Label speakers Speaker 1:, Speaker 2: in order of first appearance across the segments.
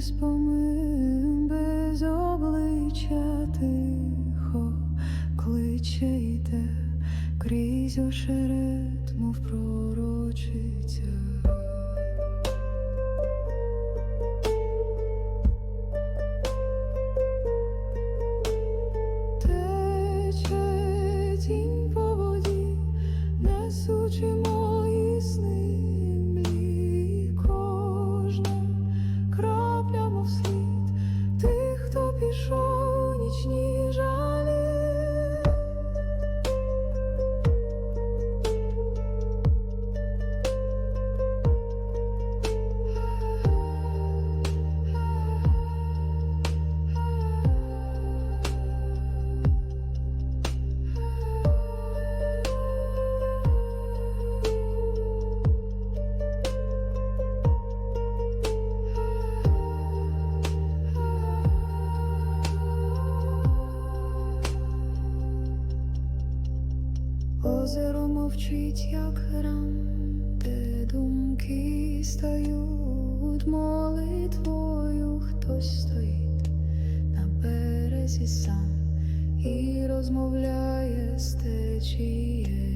Speaker 1: Спомин без облич. молитвою хтось стоїть на березі сам і розмовляє з течією.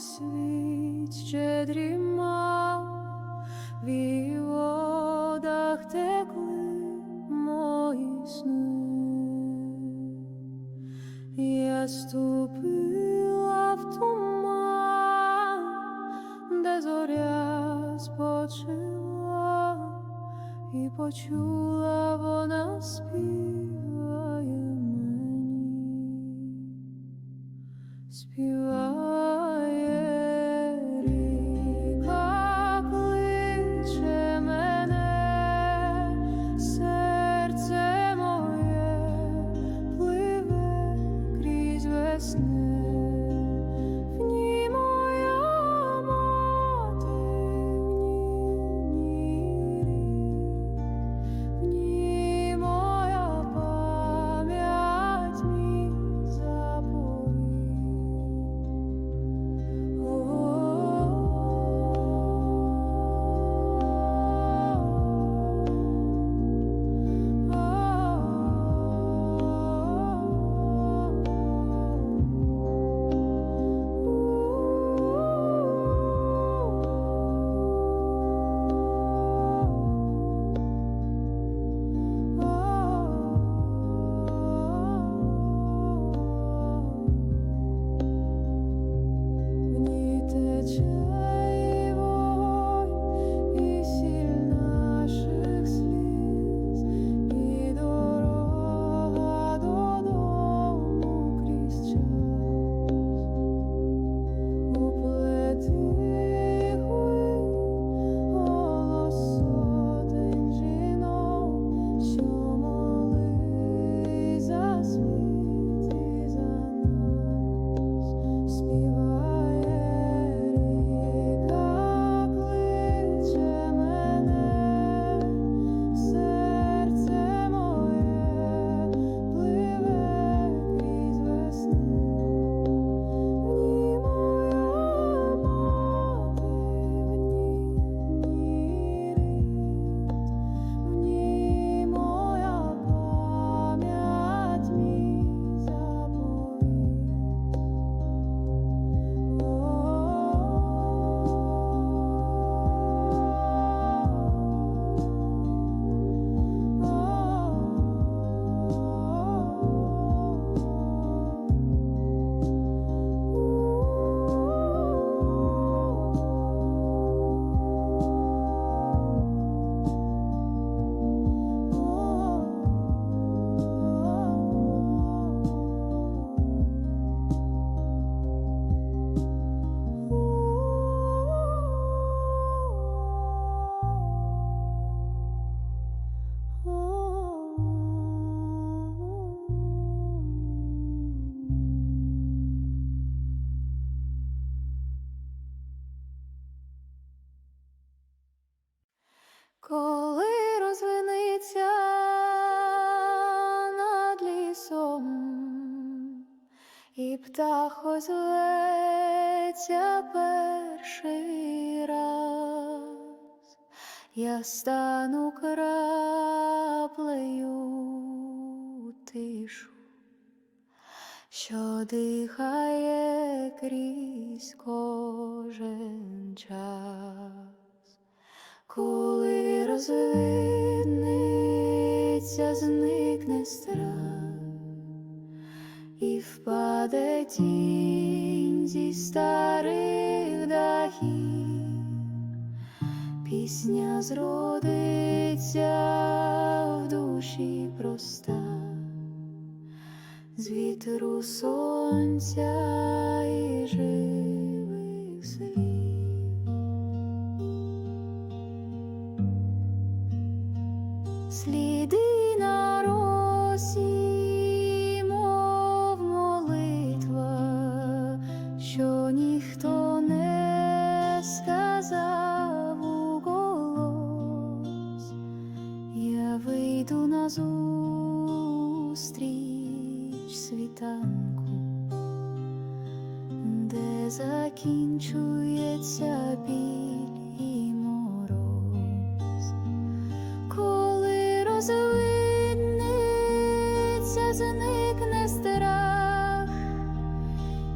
Speaker 1: Світ ще дрімав, в її водах текли мої сни. Я ступила в туман, де зоря спочила, і почула озветься перший раз, я стану краплею тишу, що дихає крізь кожен час. Коли розвидниться, зникне страх і впаде тінь зі старих дахів, пісня зродиться в душі проста, з вітру сонця і живих біль і мороз. Коли розвидниться, зникне страх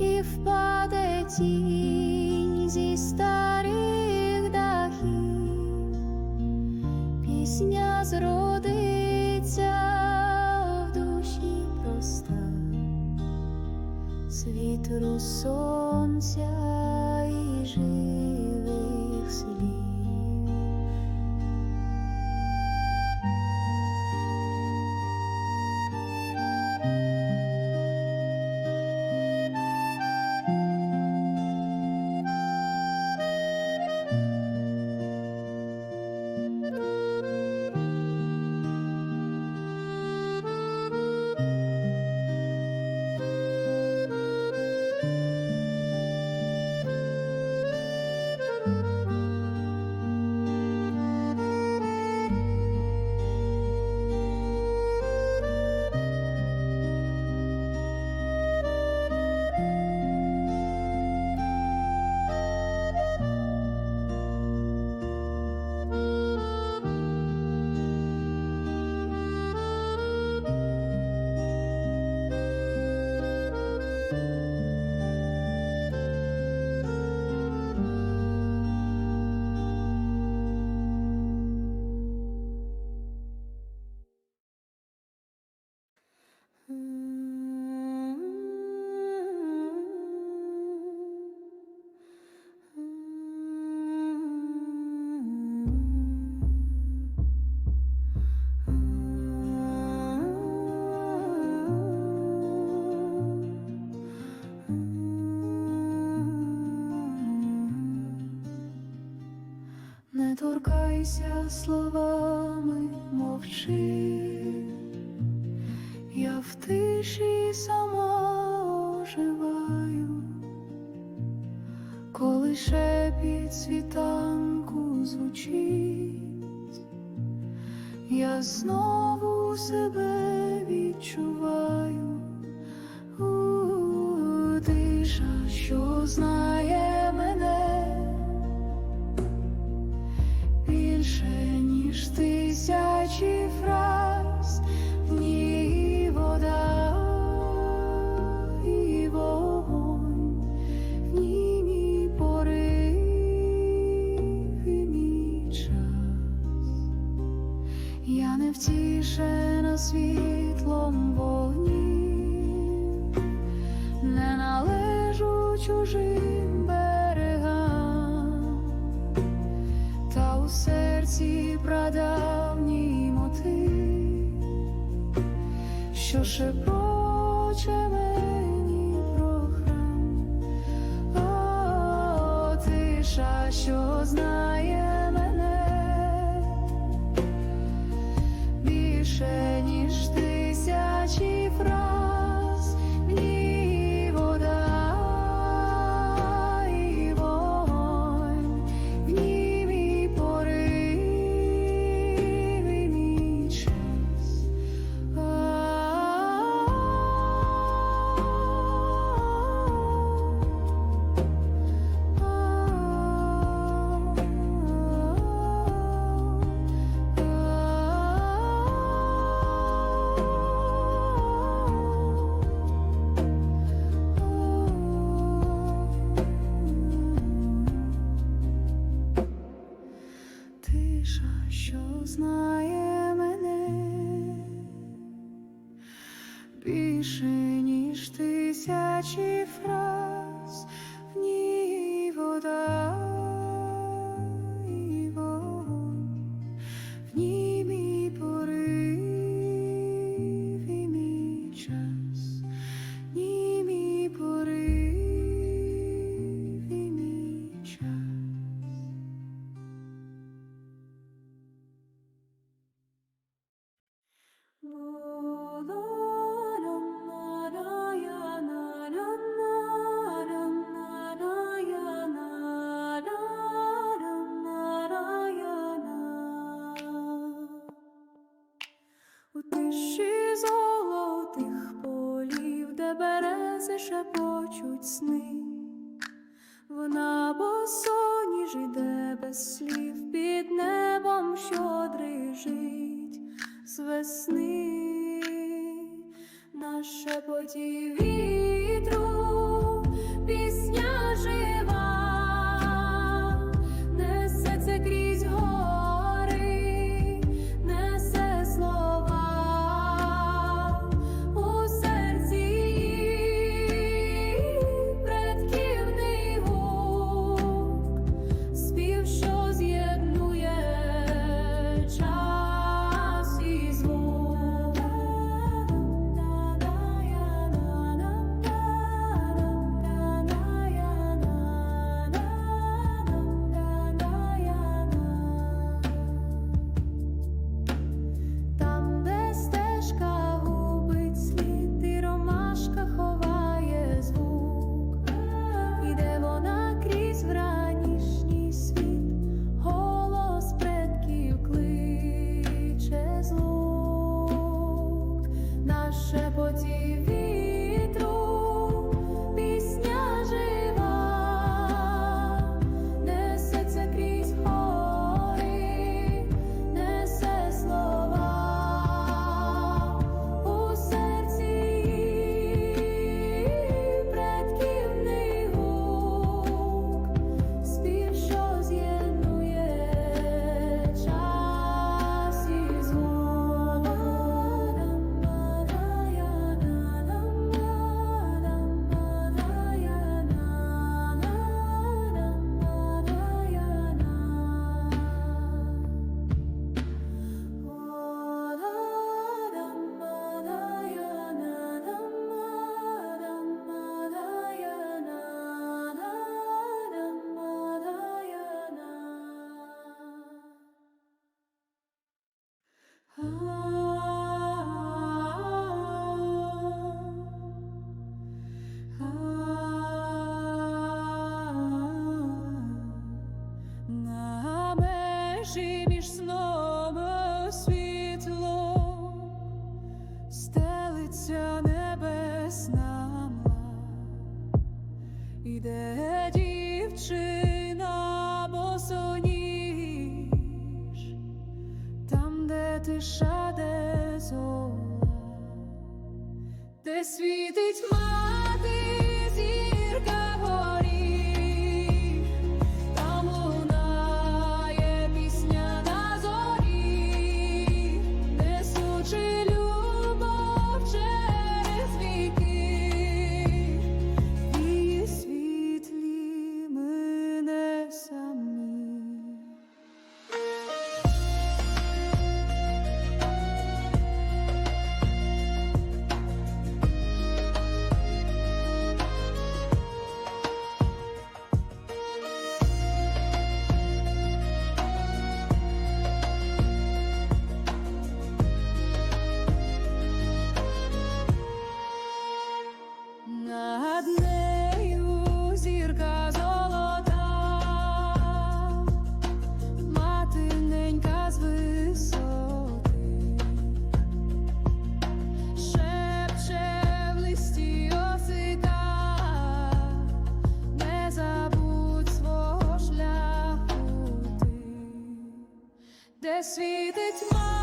Speaker 1: і впаде тінь Ділися словами мовчи, я в тиші сама оживаю, коли шепіт світанку звучить, я знову себе відчуваю, У -у -у, тиша, що знає. очевидні програм, тиша, що знає. Oh. Світить мати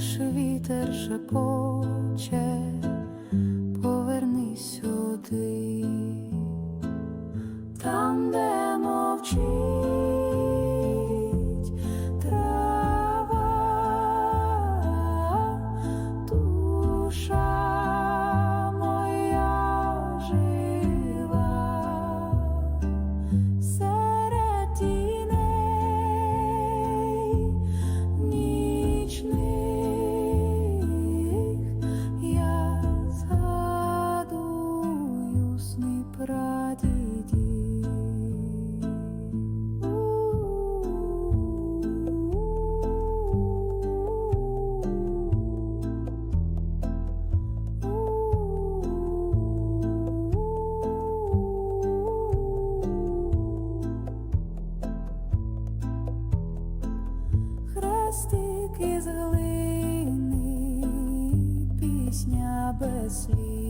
Speaker 1: тиші вітер шепоче, повернись сюди. Пісня